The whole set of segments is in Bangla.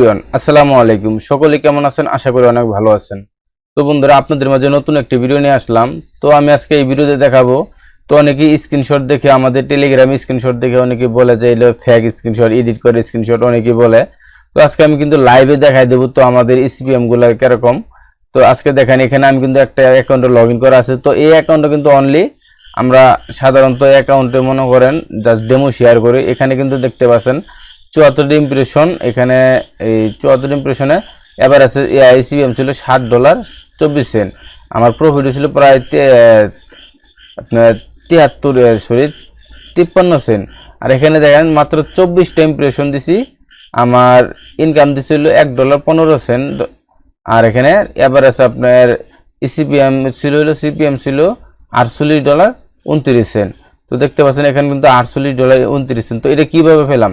এভরিওয়ান, আসসালামু আলাইকুম। সকলে কেমন আছেন? আশা করি অনেক ভালো আছেন। তো বন্ধুরা, আপনাদের মাঝে নতুন একটি ভিডিও নিয়ে আসলাম। তো আমি আজকে এই ভিডিওতে দেখাবো। তো অনেকেই স্ক্রিনশট দেখে, আমাদের টেলিগ্রাম স্ক্রিনশট দেখে অনেকে বলে যে এগুলো ফ্যাক স্ক্রিনশট এডিট করে স্ক্রিনশট অনেকেই বলে। তো আজকে আমি কিন্তু লাইভে দেখাই দেবো, তো আমাদের ইসিপিএমগুলো কীরকম। তো আজকে দেখেন, এখানে আমি কিন্তু একটা অ্যাকাউন্টে লগ করা আছে। তো এই অ্যাকাউন্টে কিন্তু অনলি আমরা সাধারণত অ্যাকাউন্টে মনে করেন জাস্ট ডেমো শেয়ার করি। এখানে কিন্তু দেখতে পাচ্ছেন চুয়াত্তর ইমপ্রেশন এখানে এই চুয়াত্তর ইমপ্রেশনে এবার আছে আইসিবিএম ছিল ষাট ডলার চব্বিশ সেন্ট আমার প্রফিট ছিল প্রায় আপনার তিয়াত্তর সরি তিপ্পান্ন সেন্ট আর এখানে দেখেন মাত্র চব্বিশটা ইমপ্রেশন দিছি। আমার ইনকাম দিছিল এক ডলার পনেরো সেন্ট আর এখানে আছে আপনার ইসিপিএম ছিল হলো সিপিএম ছিল আটচল্লিশ ডলার উনত্রিশ সেন্ট তো দেখতে পাচ্ছেন এখানে কিন্তু আটচল্লিশ ডলার উনত্রিশ সেন্ট তো এটা কীভাবে পেলাম?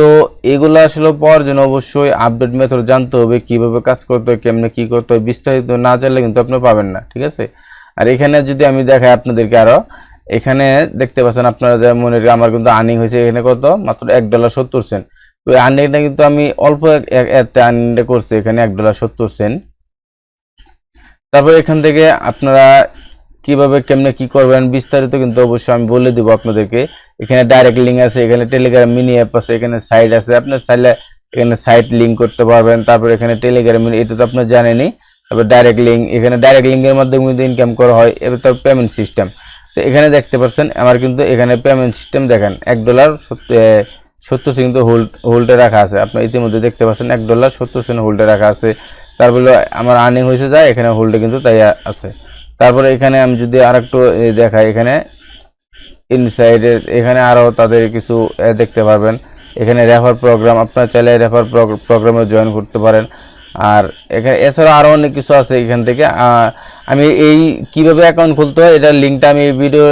তো এগুলো আসলে পাওয়ার জন্য অবশ্যই আপডেট মেথড জানতে হবে, কীভাবে কাজ করতে হয়, কেমনে কি করতে হয়, বিস্তারিত না জানলে কিন্তু আপনি পাবেন না, ঠিক আছে? আর এখানে যদি আমি দেখাই আপনাদেরকে আরও, এখানে দেখতে পাচ্ছেন আপনারা যে মনে করেন আমার কিন্তু আর্নিং হয়েছে এখানে কত? মাত্র এক ডলার সত্তর সেন্ট তো এই আর্নিংটা কিন্তু আমি অল্প আর্নিংটা করছি এখানে এক ডলার সত্তর সেন্ট তারপর এখান থেকে আপনারা কীভাবে, কেমনে, কি করবেন, বিস্তারিত কিন্তু অবশ্যই আমি বলে দিব আপনাদেরকে। এখানে ডাইরেক্ট লিঙ্ক আছে, এখানে টেলিগ্রাম মিনি অ্যাপ আছে, এখানে সাইট আছে। আপনার চাইলে এখানে সাইট লিঙ্ক করতে পারবেন। তারপর এখানে টেলিগ্রাম এটা তো আপনার জানেনই। তারপর ডাইরেক্ট লিঙ্ক এখানে ডাইরেক্ট লিঙ্কের মাধ্যমে কিন্তু ইনকাম করা হয়। এবার তার পেমেন্ট সিস্টেম তো এখানে দেখতে পাচ্ছেন, আমার কিন্তু এখানে পেমেন্ট সিস্টেম দেখেন, এক ডলার সত্তর সেন্ট কিন্তু হোল্ড হোল্ডে রাখা আছে। আপনার ইতিমধ্যে দেখতে পাচ্ছেন, এক ডলার সত্তর সেন্ট হোল্ডে রাখা আছে। তারপরে আমার আর্নিং হয়েছে যায় এখানে হোল্ডে কিন্তু তাই আছে। তারপরে এখানে আমি যদি আর একটু দেখাই এখানে। ইনসাইডের এখানে আরও তাদের কিছু দেখতে পারবেন। এখানে রেফার প্রোগ্রাম আপনার চাইলে রেফার প্রোগ্রামে জয়েন করতে পারেন। আর এখানে এছাড়া আরও অনেক কিছু আছে এখান থেকে। আমি এই কীভাবে অ্যাকাউন্ট খুলতে হয়, এটার লিঙ্কটা আমি ভিডিও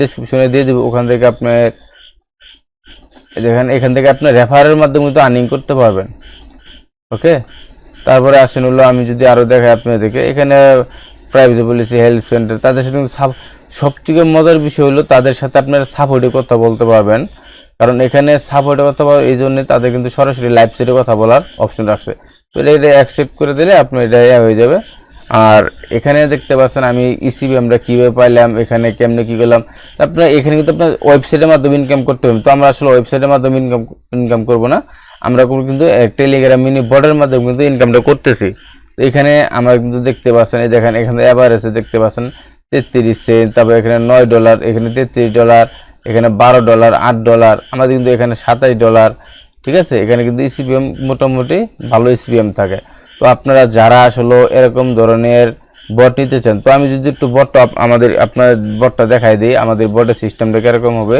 ডিসক্রিপশনে দিয়ে দেবো। ওখান থেকে আপনার দেখেন, এখান থেকে আপনি রেফারের মাধ্যমে কিন্তু আর্নিং করতে পারবেন। ওকে তারপরে আসেন হলো, আমি যদি আরও দেখাই আপনাদেরকে। এখানে প্রাইভেট পলিসি হেলথ সেন্টার তাদের সাথে সাপ- সবথেকে মজার বিষয় হলো তাদের সাথে আপনারা সাপোর্টে কথা বলতে পারবেন। কারণ এখানে সাপোর্টে কথা বলার এই জন্য তাদের কিন্তু সরাসরি লাইভ সেটে কথা বলার অপশন রাখছে। তো এটা অ্যাকসেপ্ট করে দিলে আপনার এটা হয়ে যাবে। আর এখানে দেখতে পাচ্ছেন আমি ইসিবি আমরা কীভাবে পাইলাম, এখানে কেমনে কী করলাম। আপনার এখানে কিন্তু আপনার ওয়েবসাইটের মাধ্যমে ইনকাম করতে হবে। তো আমরা আসলে ওয়েবসাইটের মাধ্যমে ইনকাম ইনকাম করব না। আমরা কিন্তু টেলিগ্রাম মিনি বোর্ডের মাধ্যমে কিন্তু ইনকামটা করতেছি। এখানে আমরা কিন্তু দেখতে পাচ্ছেন, এই দেখেন, এখানে অ্যাভারেজে দেখতে পাচ্ছেন, তেত্রিশ সেন্ট তারপর এখানে নয় ডলার এখানে তেত্রিশ ডলার এখানে বারো ডলার আট ডলার আমাদের কিন্তু এখানে সাতাশ ডলার ঠিক আছে? এখানে কিন্তু ইসিপিএম মোটামুটি ভালো ইসিপিএম থাকে। তো আপনারা যারা আসলে এরকম ধরনের বট নিতে চান, তো আমি যদি একটু বটটা আমাদের, আপনার বটটা দেখাই দিই, আমাদের বটের সিস্টেমটা কীরকম হবে?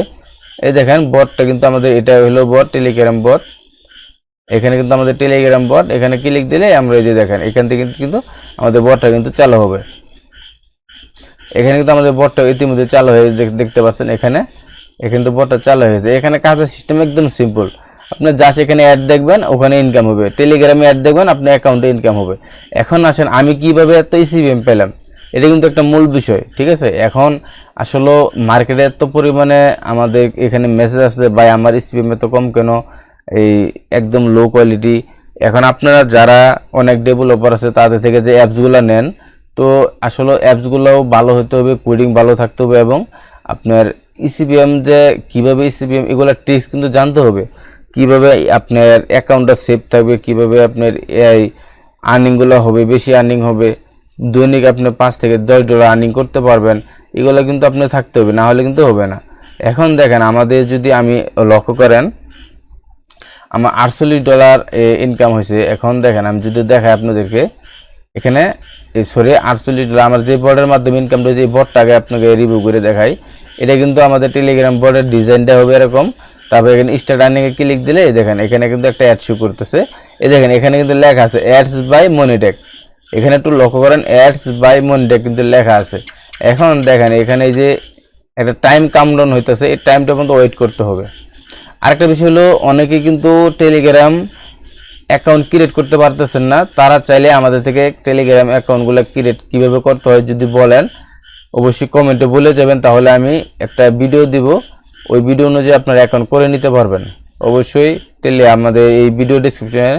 এই দেখেন, বটটা কিন্তু আমাদের, এটা হলো বট, টেলিগ্রাম বট এখানে কিন্তু আমাদের টেলিগ্রাম বট এখানে ক্লিক দিলে আমরা এই যে দেখেন, এখান থেকে কিন্তু- আমাদের বটটা কিন্তু চালু হবে। এখানে কিন্তু আমাদের বটটা ইতিমধ্যে চালু হয়ে দেখতে পাচ্ছেন এখানে এখানে তো বটটা চালু হয়েছে এখানে কাজের সিস্টেম একদম সিম্পল আপনার জাস্ট এখানে অ্যাড দেখবেন, ওখানে ইনকাম হবে। টেলিগ্রামে অ্যাড দেখবেন, আপনার অ্যাকাউন্টে ইনকাম হবে। এখন আসেন, আমি কীভাবে এত ইসিবিএম পেলাম? এটা কিন্তু একটা মূল বিষয়, ঠিক আছে? এখন আসলে মার্কেটে এত পরিমাণে আমাদের এখানে মেসেজ আসলে ভাই, আমার ইসিবিএম এত কম কেন? এই একদম লো কোয়ালিটি এখন আপনারা যারা অনেক ডেভেলপার আছে, তাদের থেকে যে অ্যাপসগুলো নেন, তো আসলে অ্যাপসগুলোও ভালো হতে হবে কোডিং ভালো থাকতে হবে এবং আপনার ইসিবিএম যে, কীভাবে ইসিবিএম এগুলো ট্রিক্স কিন্তু জানতে হবে। কীভাবে আপনার অ্যাকাউন্টটা সেভ থাকবে, কীভাবে আপনার এই আর্নিংগুলো হবে, বেশি আর্নিং হবে, দৈনিক আপনি পাঁচ থেকে দশ ডলার আর্নিং করতে পারবেন, এগুলো কিন্তু আপনার থাকতে হবে, না হলে কিন্তু হবে না। এখন দেখেন, আমাদের যদি আমি লক্ষ্য করেন আমার আটচল্লিশ ডলার ইনকাম হয়েছে। এখন দেখেন, আমি যদি দেখাই আপনাদেরকে, এখানে সরি আটচল্লিশ ডলার, আমার যে বোর্ডের মাধ্যমে ইনকামটা হয়েছে এই বোর্ডটাকে আপনাকে রিভিউ করে দেখাই। এটা কিন্তু আমাদের টেলিগ্রাম বোর্ডের ডিজাইনটা হবে এরকম। তারপর এখানে স্টার্ট আর্নিংয়ে ক্লিক দিলে, এই দেখেন, এখানে কিন্তু একটা অ্যাড শো করতেছে। এই দেখেন, এখানে কিন্তু লেখা আছে অ্যাডস বাই মনিটেক এখানে একটু লক্ষ্য করেন অ্যাডস বাই মনিটেক কিন্তু লেখা আছে। এখন দেখেন, এখানে এই যে একটা টাইম কামডাউন হইতেছে, এই টাইমটা পর্যন্ত ওয়েট করতে হবে। আরেকটা বিষয় হলো, অনেকে কিন্তু টেলিগ্রাম অ্যাকাউন্ট ক্রিয়েট করতে পারতেছেন না। তারা চাইলে আমাদের থেকে টেলিগ্রাম অ্যাকাউন্টগুলো ক্রিয়েট কীভাবে করতে হয় যদি বলেন, অবশ্যই কমেন্টে বলে যাবেন, তাহলে আমি একটা ভিডিও দিব। ওই ভিডিও অনুযায়ী আপনার অ্যাকাউন্ট করে নিতে পারবেন। অবশ্যই টেলি আমাদের এই ভিডিও ডিসক্রিপশনে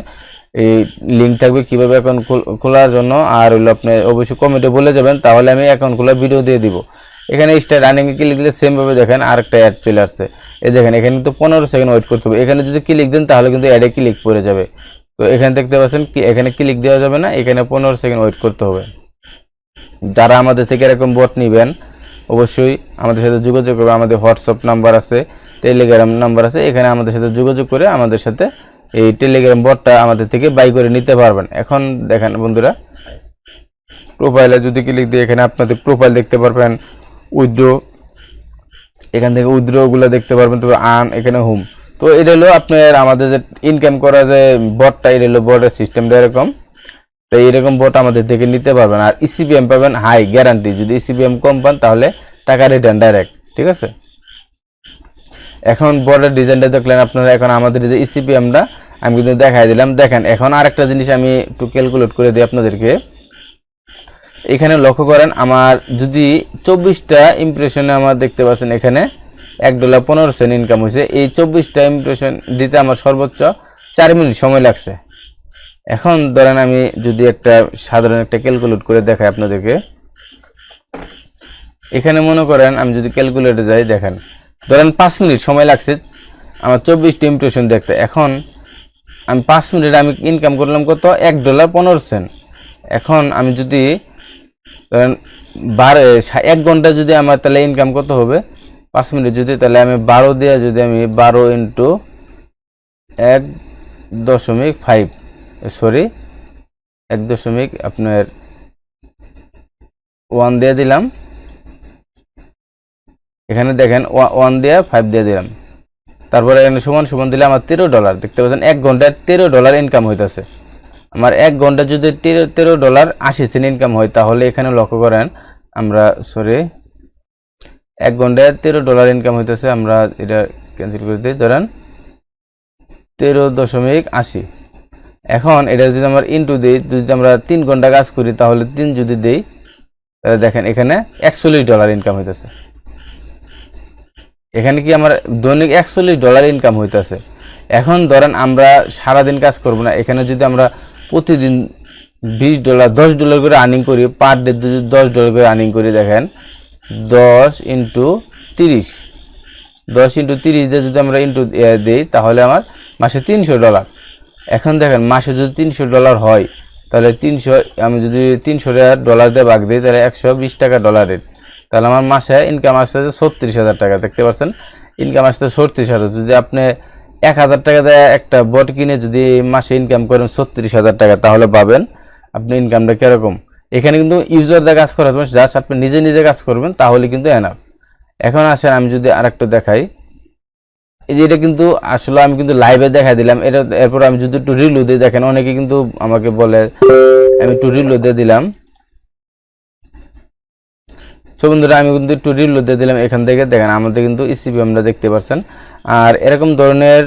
এই লিঙ্ক থাকবে কীভাবে অ্যাকাউন্ট খোলার জন্য। আর হলো আপনি অবশ্যই কমেন্টে বলে যাবেন, তাহলে আমি অ্যাকাউন্ট খোলার ভিডিও দিয়ে দিব। এখানে স্টার রানিংয়ে ক্লিক দিলে সেমভাবে দেখেন আরেকটা অ্যাড চলে আসছে। এই দেখেন, এখানে কিন্তু পনেরো সেকেন্ড ওয়েট করতে হবে। এখানে যদি ক্লিক দেন, তাহলে কিন্তু অ্যাডে ক্লিক পড়ে যাবে। তো এখানে দেখতে পাচ্ছেন কি, এখানে ক্লিক দেওয়া যাবে না, এখানে পনেরো সেকেন্ড ওয়েট করতে হবে। যারা আমাদের থেকে এরকম বট নেবেন, অবশ্যই আমাদের সাথে যোগাযোগ করবে। আমাদের হোয়াটসঅ্যাপ নাম্বার আছে, টেলিগ্রাম নাম্বার আছে, এখানে আমাদের সাথে যোগাযোগ করে আমাদের সাথে এই টেলিগ্রাম বটটা আমাদের থেকে বাই করে নিতে পারবেন। এখন দেখেন বন্ধুরা প্রোফাইলে যদি ক্লিক দিয়ে এখানে আপনাদের প্রোফাইল দেখতে পারবেন, উইথড্রো এখান থেকে উইথড্রোগুলো দেখতে পারবেন তবে আর্ন এখানে হোম। তো এটা হলো আপনার আমাদের যে ইনকাম করা যে বটটা এটা হলো বটের সিস্টেমটা এরকম। তো এইরকম বট আমাদের থেকে নিতে পারবেন। আর ইসিপিএম পাবেন হাই গ্যারান্টি যদি ইসিপিএম কম পান, তাহলে টাকা রিটার্ন ডাইরেক্ট ঠিক আছে? এখন বটের ডিজাইনটা দেখলেন আপনারা, এখন আমাদের যে ইসিপিএমটা আমি কিন্তু দেখাই দিলাম। দেখেন, এখন আরেকটা জিনিস আমি একটু ক্যালকুলেট করে দিই আপনাদেরকে। এখানে লক্ষ্য করেন আমার যদি চব্বিশটা ইমপ্রেশনে আমার দেখতে পাচ্ছেন এখানে, এক ডলার পনেরো সেন্ট ইনকাম হয়েছে। এই চব্বিশটা ইমপ্রেশন দিতে আমার সর্বোচ্চ চার মিনিট সময় লাগছে। এখন ধরেন আমি যদি একটা সাধারণ একটা ক্যালকুলেট করে দেখাই আপনাদেরকে। এখানে মনে করেন আমি যদি ক্যালকুলেটে যাই, দেখেন, ধরেন পাঁচ মিনিট সময় লাগছে আমার চব্বিশটা ইমপ্রেশন দেখতে। এখন আমি পাঁচ মিনিট আমি ইনকাম করলাম কত? এক ডলার পনেরো সেন্ট এখন আমি যদি ধরেন বারো এক ঘণ্টা যদি আমার তাহলে ইনকাম কত হবে? পাঁচ মিনিট যদি তাহলে আমি বারো দিয়ে যদি আমি বারো ইন্টু এক দশমিক ফাইভ সরি এক দশমিক আপনার ওয়ান দিয়ে দিলাম। এখানে দেখেন ওয়ান দিয়ে ফাইভ দিয়ে দিলাম। তারপরে এখানে সমান সমান দিলে আমার তেরো ডলার দেখতে পাচ্ছেন এক ঘন্টায় তেরো ডলার ইনকাম হইতেছে। আমার এক ঘণ্টা যদি তেরো তেরো ডলার আশি সেন্ট ইনকাম হয়, তাহলে এখানে লক্ষ্য করেন, আমরা সরি এক ঘন্টায় তেরো ডলার ইনকাম হইতেছে, আমরা এটা ক্যান্সেল করে দিই, ধরেন, তেরো দশমিক আশি। এখন এটা যদি আমরা ইনটু দিই, যদি আমরা তিন ঘণ্টা কাজ করি, তাহলে তিন যদি দিই, তাহলে দেখেন এখানে একচল্লিশ ডলার ইনকাম হইতেছে। এখানে কি আমার দৈনিক একচল্লিশ ডলার ইনকাম হইতেছে? এখন ধরেন আমরা সারাদিন কাজ করব না, এখানে যদি আমরা প্রতিদিন বিশ ডলার দশ ডলার করে আর্নিং করি পার ডে যদি দশ ডলার করে আর্নিং করি, দেখেন, দশ ইন্টু তিরিশ। দশ ইন্টু তিরিশ দিয়ে যদি আমরা ইন্টু দিই, তাহলে আমার মাসে তিনশো ডলার এখন দেখেন, মাসে যদি তিনশো ডলার হয়, তাহলে তিনশো, আমি যদি তিনশো ডলার দিয়ে ভাগ দিই, তাহলে একশো বিশ টাকা ডলারের তাহলে আমার মাসে ইনকাম আসতে ছত্রিশ হাজার টাকা, দেখতে পাচ্ছেন? ইনকাম আসতে ছত্রিশ হাজার। যদি আপনি এক হাজার টাকা দিয়ে একটা বট কিনে যদি মাসে ইনকাম করেন ছত্রিশ হাজার টাকা, তাহলে পাবেন। আপনি ইনকামটা কীরকম? এখানে কিন্তু ইউজার দিয়ে কাজ করা জাস্ট আপনি নিজে নিজে কাজ করবেন, তাহলে কিন্তু এনাফ এখন আসেন, আমি যদি আরেকটু দেখাই। এই যে এটা কিন্তু আসলে আমি কিন্তু লাইভে দেখাই দিলাম। এটা এরপর আমি যদি একটু রিলু দিয়ে দেখেন অনেকে কিন্তু আমাকে বলে, আমি একটু রিলু দিয়ে দিলাম। সো বন্ধুরা, আমি কিন্তু একটু রিল দিয়ে দিলাম এখান থেকে। দেখেন, আমাদের কিন্তু ইসিপি আমরা দেখতে পাচ্ছেন। আর এরকম ধরনের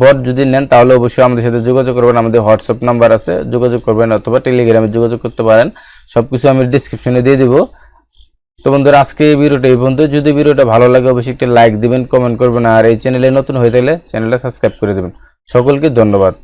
বট যদি নেন, তাহলে অবশ্যই আমাদের সাথে যোগাযোগ করবেন। আমাদের হোয়াটসঅ্যাপ নাম্বার আছে, যোগাযোগ করবেন অথবা টেলিগ্রামে যোগাযোগ করতে পারেন। সব কিছু আমি ডিসক্রিপশনে দিয়ে দিব। তো বন্ধুরা, আজকে এই ভিডিওটা এই বন্ধু যদি ভিডিওটা ভালো লাগে, অবশ্যই একটা লাইক দিবেন কমেন্ট করবেন। আর এই চ্যানেলে নতুন হয়ে থাকলে চ্যানেলটা সাবস্ক্রাইব করে দেবেন। সকলকে ধন্যবাদ।